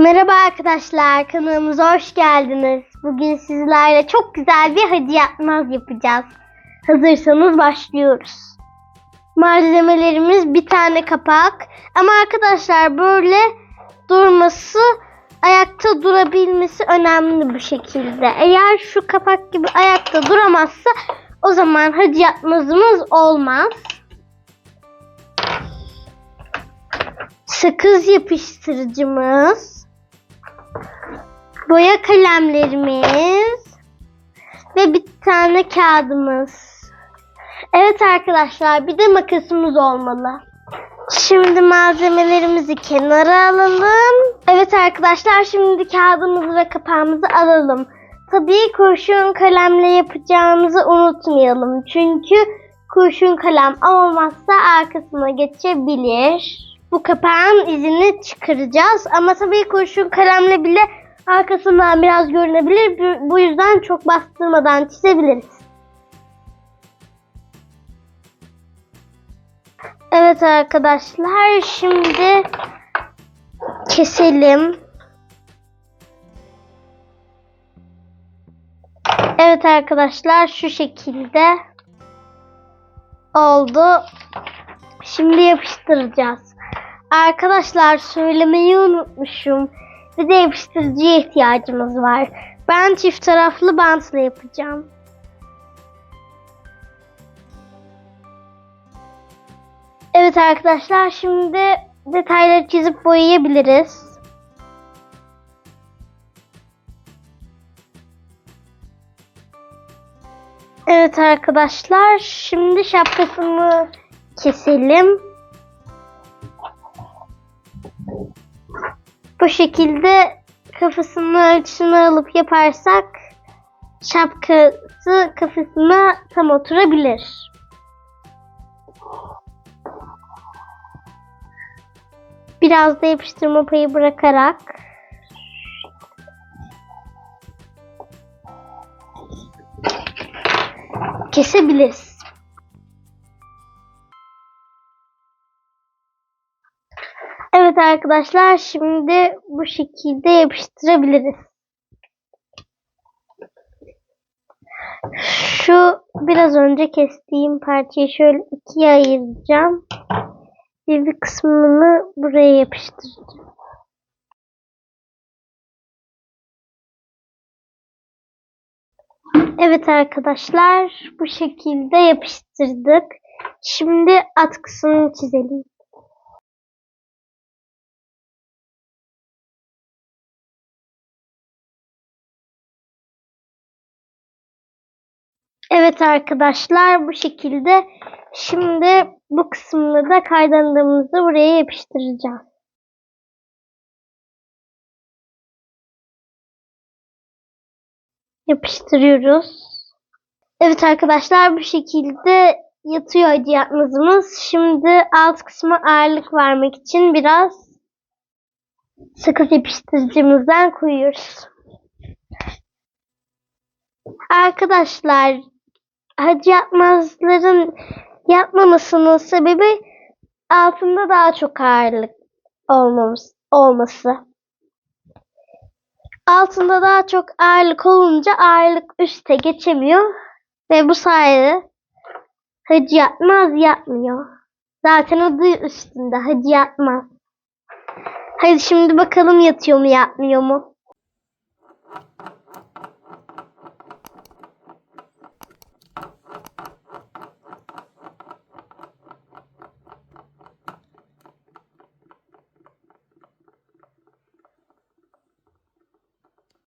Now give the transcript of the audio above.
Merhaba arkadaşlar, kanalımıza hoş geldiniz. Bugün sizlerle çok güzel bir hadi yapmaz yapacağız. Hazırsanız başlıyoruz. Malzemelerimiz bir tane kapak. Ama arkadaşlar böyle durması, ayakta durabilmesi önemli bu şekilde. Eğer şu kapak gibi ayakta duramazsa o zaman hadi yapmazımız olmaz. Sakız yapıştırıcımız boya kalemlerimiz ve bir tane kağıdımız. Evet arkadaşlar bir de makasımız olmalı. Şimdi malzemelerimizi kenara alalım. Evet arkadaşlar şimdi kağıdımızı ve kapağımızı alalım. Tabii kurşun kalemle yapacağımızı unutmayalım. Çünkü kurşun kalem olmazsa arkasına geçebilir. Bu kapağın izini çıkaracağız. Ama tabii kurşun kalemle bile arkasından biraz görünebilir. Bu- yüzden çok bastırmadan çizebiliriz. Evet arkadaşlar şimdi keselim. Evet arkadaşlar şu şekilde oldu. Şimdi yapıştıracağız. Arkadaşlar söylemeyi unutmuşum. Bir de ihtiyacımız var. Ben çift taraflı bantla yapacağım. Evet arkadaşlar şimdi detayları çizip boyayabiliriz. Evet arkadaşlar şimdi şapkasını keselim. Bu şekilde kafasının ölçüsünü alıp yaparsak şapkası kafasına tam oturabilir. Biraz da yapıştırma payı bırakarak kesebiliriz. Evet arkadaşlar şimdi bu şekilde yapıştırabiliriz. Şu biraz önce kestiğim parçayı şöyle ikiye ayıracağım. Bir kısmını buraya yapıştıracağım. Evet arkadaşlar bu şekilde yapıştırdık. Şimdi atkısını çizelim. Evet arkadaşlar bu şekilde şimdi bu kısmını da kaydandığımızda buraya yapıştıracağız. Yapıştırıyoruz. Evet arkadaşlar bu şekilde yatıyor acı yapmazımız. Şimdi alt kısma ağırlık vermek için biraz sakız yapıştırıcımızdan koyuyoruz. Arkadaşlar hacı yapmazların yapmamasının sebebi altında daha çok ağırlık olmamız, olması. Altında daha çok ağırlık olunca ağırlık üste geçemiyor ve bu sayede hacı yapmaz yapmıyor. Zaten adı üstünde hacı yapmaz. Hadi şimdi bakalım yatıyor mu yapmıyor mu?